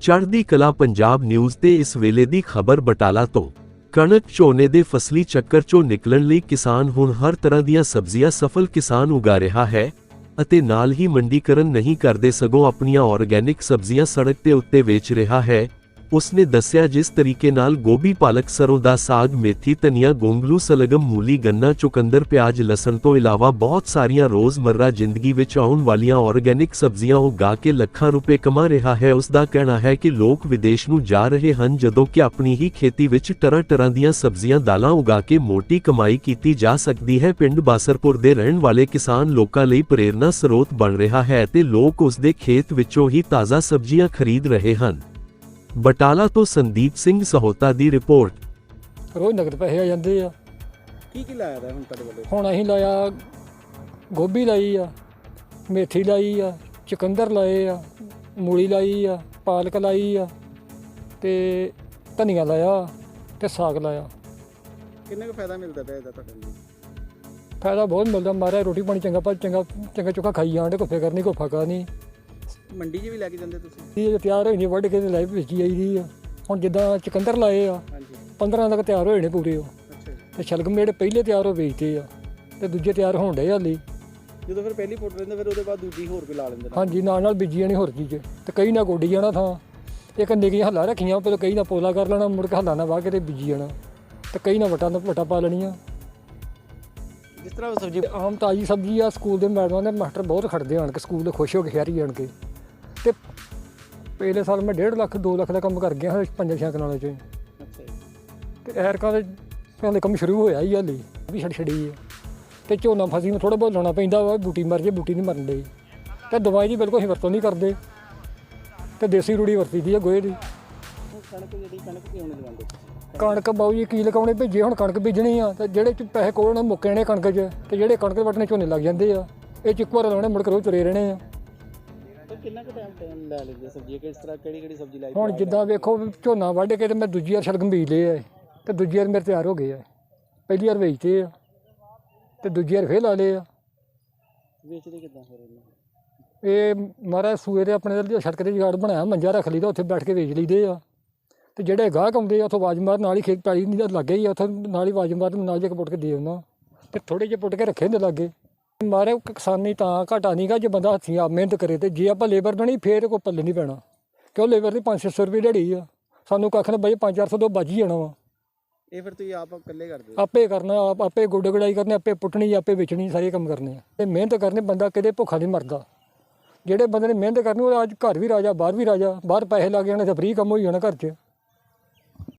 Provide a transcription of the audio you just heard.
ਚੜ੍ਹਦੀ ਕਲਾ ਪੰਜਾਬ ਨਿਊਜ਼ ਤੇ ਇਸ ਵੇਲੇ ਦੀ ਖਬਰ ਬਟਾਲਾ ਤੋਂ। ਕਣਕ ਝੋਨੇ ਦੇ ਫਸਲੀ ਚੱਕਰ ਚੋਂ ਨਿਕਲਣ ਲਈ ਕਿਸਾਨ ਹੁਣ ਹਰ ਤਰ੍ਹਾਂ ਦੀਆਂ ਸਬਜ਼ੀਆਂ ਸਫਲ ਕਿਸਾਨ ਉਗਾ ਰਿਹਾ ਹੈ ਅਤੇ ਨਾਲ ਹੀ ਮੰਡੀਕਰਨ ਨਹੀਂ ਕਰਦੇ ਸਗੋਂ ਆਪਣੀਆਂ ਆਰਗੈਨਿਕ ਸਬਜ਼ੀਆਂ ਸੜਕ ਤੇ ਉੱਤੇ ਵੇਚ ਰਿਹਾ ਹੈ। ਉਸਨੇ ਦੱਸਿਆ ਜਿਸ ਤਰੀਕੇ ਨਾਲ ਗੋਭੀ ਪਾਲਕ ਸਰੋਂ ਦਾ ਸਾਗ, ਮੇਥੀ, ਧਨੀਆ, ਗੋਂਗਲੂ, ਸਲਗਮ, ਮੂਲੀ, ਗੰਨਾ, ਚੁਕੰਦਰ, ਪਿਆਜ਼, ਲਸਣ ਤੋਂ ਇਲਾਵਾ ਬਹੁਤ ਸਾਰੀਆਂ ਰੋਜ਼ਮਰਰਾ ਜ਼ਿੰਦਗੀ ਵਿੱਚ ਆਉਣ ਵਾਲੀਆਂ ਆਰਗੈਨਿਕ ਸਬਜ਼ੀਆਂ ਉਗਾ ਕੇ ਲੱਖਾਂ ਰੁਪਏ ਕਮਾ ਰਿਹਾ ਹੈ। ਉਸ ਦਾ ਕਹਿਣਾ ਹੈ ਕਿ ਲੋਕ ਵਿਦੇਸ਼ ਨੂੰ ਜਾ ਰਹੇ ਹਨ ਜਦੋਂ ਕਿ ਆਪਣੀ ਹੀ ਖੇਤੀ ਵਿੱਚ ਤਰ੍ਹਾਂ ਤਰ੍ਹਾਂ ਦੀਆਂ ਸਬਜ਼ੀਆਂ, ਦਾਲਾਂ ਉਗਾ ਕੇ ਮੋਟੀ ਕਮਾਈ ਕੀਤੀ ਜਾ ਸਕਦੀ ਹੈ। ਪਿੰਡ ਬਾਸਰਪੁਰ ਦੇ ਰਹਿਣ ਵਾਲੇ ਕਿਸਾਨ ਲੋਕਾਂ ਲਈ ਪ੍ਰੇਰਨਾ ਸਰੋਤ ਬਣ ਰਿਹਾ ਹੈ ਤੇ ਲੋਕ ਉਸ ਦੇ ਖੇਤ ਵਿੱਚੋਂ ਹੀ ਤਾਜ਼ਾ ਸਬਜ਼ੀਆਂ ਖਰੀਦ ਰਹੇ ਹਨ। ਬਟਾਲਾ ਤੋਂ ਸੰਦੀਪ ਸਿੰਘ ਸਹੋਤਾ ਦੀ ਰਿਪੋਰਟ। ਰੋਜ਼ ਨਗਦ ਪੈਸੇ ਆ ਜਾਂਦੇ ਆ। ਕੀ ਕੀ ਲਾਇਆ ਦਾ ਹੁਣ ਤੁਹਾਡੇ ਵੱਲੋਂ? ਹੁਣ ਅਸੀਂ ਲਾਇਆ ਗੋਭੀ ਲਾਈ ਆ ਮੇਥੀ ਲਾਈ ਆ ਚੁਕੰਦਰ ਲਾਏ ਆ ਮੂਲੀ ਲਾਈ ਆ ਪਾਲਕ ਲਾਈ ਆ ਤੇ ਧਨੀਆ ਲਾਇਆ ਤੇ ਸਾਗ ਲਾਇਆ। ਕਿੰਨੇ ਕੁ ਫਾਇਦਾ ਮਿਲਦਾ ਪਿਆ ਇਹਦਾ ਤੁਹਾਡੇ ਨੂੰ ਫਾਇਦਾ ਬਹੁਤ ਮਿਲਦਾ ਮਾਰਿਆ ਰੋਟੀ ਪਾਣੀ ਚੰਗਾ ਪਰ ਚੰਗਾ ਚੰਗਾ ਚੁੱਕਾ ਖਾਈ ਜਾਂਦੇ ਨਹੀਂ ਕੋਈ ਫਾਕਾ ਨਹੀਂ ਮੰਡੀ 'ਚ ਵੀ ਲੈ ਕੇ ਜਾਂਦੇ ਤੁਸੀਂ? ਇਹ ਤਿਆਰ ਹੋਈ ਨਹੀਂ ਵੱਢ ਕੇ ਤੇ ਲੈ ਵੇਚੀ ਆਈਦੀ ਆ। ਹੁਣ ਜਿੱਦਾਂ ਚੁਕੰਦਰ ਲਾਏ ਆ ਹਾਂਜੀ। 15 ਤੱਕ ਤਿਆਰ ਹੋਏ ਨੇ ਪੂਰੇ ਉਹ। ਅੱਛਾ ਜੀ। ਤੇ ਸ਼ਲਗਮ ਜਿਹੜੇ ਪਹਿਲੇ ਤਿਆਰ ਹੋ ਵੇਚਦੇ ਆ ਤੇ ਦੂਜੇ ਤਿਆਰ ਹੋਣ ਡਏ ਹਾਲੀ। ਜਦੋਂ ਫਿਰ ਪਹਿਲੀ ਫੋਟੋ ਲੈਂਦੇ ਫਿਰ ਉਹਦੇ ਬਾਅਦ ਦੂਜੀ ਹੋਰ ਵੀ ਲਾ ਲੈਂਦੇ ਨੇ। ਹਾਂਜੀ ਨਾਲ ਨਾਲ ਬੀਜੀ ਜਾਣੀ ਹੋਰ ਚੀਜ਼ ਤੇ ਕਈ ਨਾ ਗੋਡੀ ਜਾਣਾ ਥਾਂ। ਇੱਕ ਨਿੱਕੀਆਂ ਹੱਲਾ ਰੱਖੀਆਂ ਪਰ ਕਈ ਨਾ ਪੋਲਾ ਕਰ ਲੈਣਾ ਮੁੜ ਕੇ ਹੱਲਾ ਨਾ ਵਾਹ ਕੇ ਤੇ ਬੀਜੀ ਜਾਣਾ। ਤੇ ਕਈ ਨਾ ਵਟਾਂ ਦਾ ਵਟਾ ਪਾ ਲੈਣੀਆਂ। ਜਿਸ ਤਰ੍ਹਾਂ ਸਬਜ਼ੀ ਆਮ ਤਾਜੀ ਸਬਜ਼ੀ ਆ ਸਕੂਲ ਦੇ ਮੈਡਮਾਂ ਦੇ ਮਾਸਟਰ ਬਹੁਤ ਖੜਦੇ ਆਣ ਕੇ ਸਕੂਲ ਦੇ ਖੁਸ਼ ਹੋ ਕੇ ਸ਼ਹਿਰੀ ਆਣ ਕੇ। ਤੇ ਪਹਿਲੇ ਸਾਲ ਮੈਂ 1.5 ਲੱਖ 2 ਲੱਖ ਦਾ ਕੰਮ ਕਰ ਗਿਆ ਹਾਂ ਪੰਜਾਂ ਛੇ ਕਨਾਲਾਂ ਚ ਅੱਛਾ ਤੇ ਐਰਕਾਂ ਦੇ ਕਹਿੰਦੇ ਕੰਮ ਸ਼ੁਰੂ ਹੋਇਆ ਹੀ ਹਾਲੇ ਵੀ ਛੜ ਛੜੀ ਹੈ ਤੇ ਝੋਨਾ ਫਸੀ ਨੂੰ ਥੋੜਾ ਬਹੁਤ ਲਾਉਣਾ ਪੈਂਦਾ ਵਾ ਬੂਟੀ ਮਰ ਜੇ ਬੂਟੀ ਨਹੀਂ ਮਰਨ ਡਈ। ਤੇ ਦਵਾਈ ਦੀ ਬਿਲਕੁਲ ਅਸੀਂ ਵਰਤੋਂ ਨਹੀਂ ਕਰਦੇ। ਤੇ ਦੇਸੀ ਰੂੜੀ ਵਰਤੀ ਦੀ ਆ ਗੋਹੇ ਦੀ। ਕਣਕ ਜਿਹੜੀ ਕਣਕ ਕਿਉਂ ਨਹੀਂ ਲਗਾਉਂਦੇ ਤੁਸੀਂ? ਕਣਕ ਬਾਊ ਜੀ ਕੀ ਲਗਾਉਣੇ ਭੇਜੇ ਹੁਣ ਕਣਕ ਬੀਜਣੀ ਆ ਤੇ ਜਿਹੜੇ ਚ ਪੈਸੇ ਕੋਲ ਨੇ ਮੁੱਕੇ ਨੇ ਕਣਕ 'ਚ ਤੇ ਜਿਹੜੇ ਕਣਕ ਦੇ ਵੱਟਣੇ ਝੋਨੇ ਲੱਗ ਜਾਂਦੇ ਆ ਇਹ ਚ ਇੱਕ ਵਾਰ ਲਾਉਣੇ ਮੁੜ ਕੇ ਰੋਜ਼ ਤੁਰੇ ਰਹਿਣੇ ਆ। ਕਿੰਨਾ ਕੁ ਟਾਈਮ ਟਾਈਮ ਲੈ ਲੈਂਦੇ ਸਬਜ਼ੀ ਕਿਸ ਤਰ੍ਹਾਂ ਕਿਹੜੀ ਕਿਹੜੀ ਸਬਜ਼ੀ ਲਾਈ ਹੁਣ ਜਿੱਦਾਂ ਵੇਖੋ ਵੀ ਝੋਨਾ ਵੱਢ ਕੇ ਤੇ ਮੈਂ ਦੂਜੀ ਵਾਰ ਸ਼ਲਗਮ ਬੀਜ ਲਏ ਆ ਤੇ ਦੂਜੀ ਵਾਰ ਮੇਰੇ ਤਿਆਰ ਹੋ ਗਏ ਆ ਪਹਿਲੀ ਵਾਰ ਵੇਚਤੇ ਆ। ਤੇ ਦੂਜੀ ਵਾਰ ਫੇਰ ਲਾ ਲਏ ਆ। ਵੇਚਦੇ ਕਿੱਦਾਂ ਫਿਰ ਇਹਨੂੰ? ਇਹ ਮਹਾਰਾਜ ਸੂਏ ਦੇ ਆਪਣੇ ਦੇ ਸੜਕ ਤੇ ਜਗਾੜ ਬਣਾਇਆ ਮੰਜਾ ਰੱਖ ਲਈਦਾ ਉੱਥੇ ਬੈਠ ਕੇ ਵੇਚ ਲਈਦੇ ਆ। ਤੇ ਜਿਹੜੇ ਗਾਹਕ ਆਉਂਦੇ ਆ ਉੱਥੋਂ ਆਵਾਜ਼ ਮਾਰ ਨਾਲ ਹੀ ਖੇਤ ਪੈਲੀ ਨਹੀਂ ਤਾਂ ਲੱਗੇ ਹੀ ਆ। ਉੱਥੇ ਨਾਲ ਹੀ ਆਵਾਜ਼ ਮਾਰ ਨਾਲ ਜੇ ਪੁੱਟ ਕੇ ਦੇ ਉਹਨਾਂ ਤੇ ਥੋੜੇ ਜਿਹੇ ਪੁੱਟ ਕੇ ਰੱਖੇ ਹੁੰਦੇ ਲਾਗੇ। ਮਾਰੇ ਕਿਸਾਨੀ ਤਾਂ ਘਾਟਾ ਨਹੀਂਗਾ ਜੇ ਬੰਦਾ ਹੱਥੀਂ ਆਪ ਮਿਹਨਤ ਕਰੇ ਤੇ ਜੇ ਆਪਾਂ ਲੇਬਰ ਬਣੀ ਫੇਰ ਕੋਈ ਪੱਲੇ ਨਹੀਂ ਪੈਣਾ। ਕਿਉਂ ਲੇਬਰ ਦੀ 500 ਰੁਪਏ ਦਿਹਾੜੀ ਆ। ਸਾਨੂੰ ਕੱਖ ਨਾ ਬਈ 5-400 ਤੋਂ ਬਚ ਹੀ ਜਾਣਾ ਵਾ। ਇਹ ਫਿਰ ਤੁਸੀਂ ਆਪ ਇਕੱਲੇ ਕਰਦੇ ਹੋ? ਆਪੇ ਕਰਨਾ ਆਪ ਆਪੇ ਗੋਡੇ ਗੜਾਈ ਕਰਨੇ ਆਪੇ ਪੁੱਟਣੀ ਆਪੇ ਵੇਚਣੀ ਸਾਰੇ ਕੰਮ ਕਰਨੇ ਆ। ਤੇ ਮਿਹਨਤ ਕਰਨੀ ਬੰਦਾ ਕਿਤੇ ਭੁੱਖਾ ਨਹੀਂ ਮਰਦਾ। ਜਿਹੜੇ ਬੰਦੇ ਨੇ ਮਿਹਨਤ ਕਰਨੀ ਉਹ ਅੱਜ ਘਰ ਵੀ ਰਾਜਾ ਬਾਹਰ ਵੀ ਰਾਜਾ ਬਾਹਰ ਪੈਸੇ ਲੱਗ ਜਾਣੇ ਤੇ ਫ੍ਰੀ ਕੰਮ ਹੋਈ ਜਾਣਾ ਘਰ 'ਚ।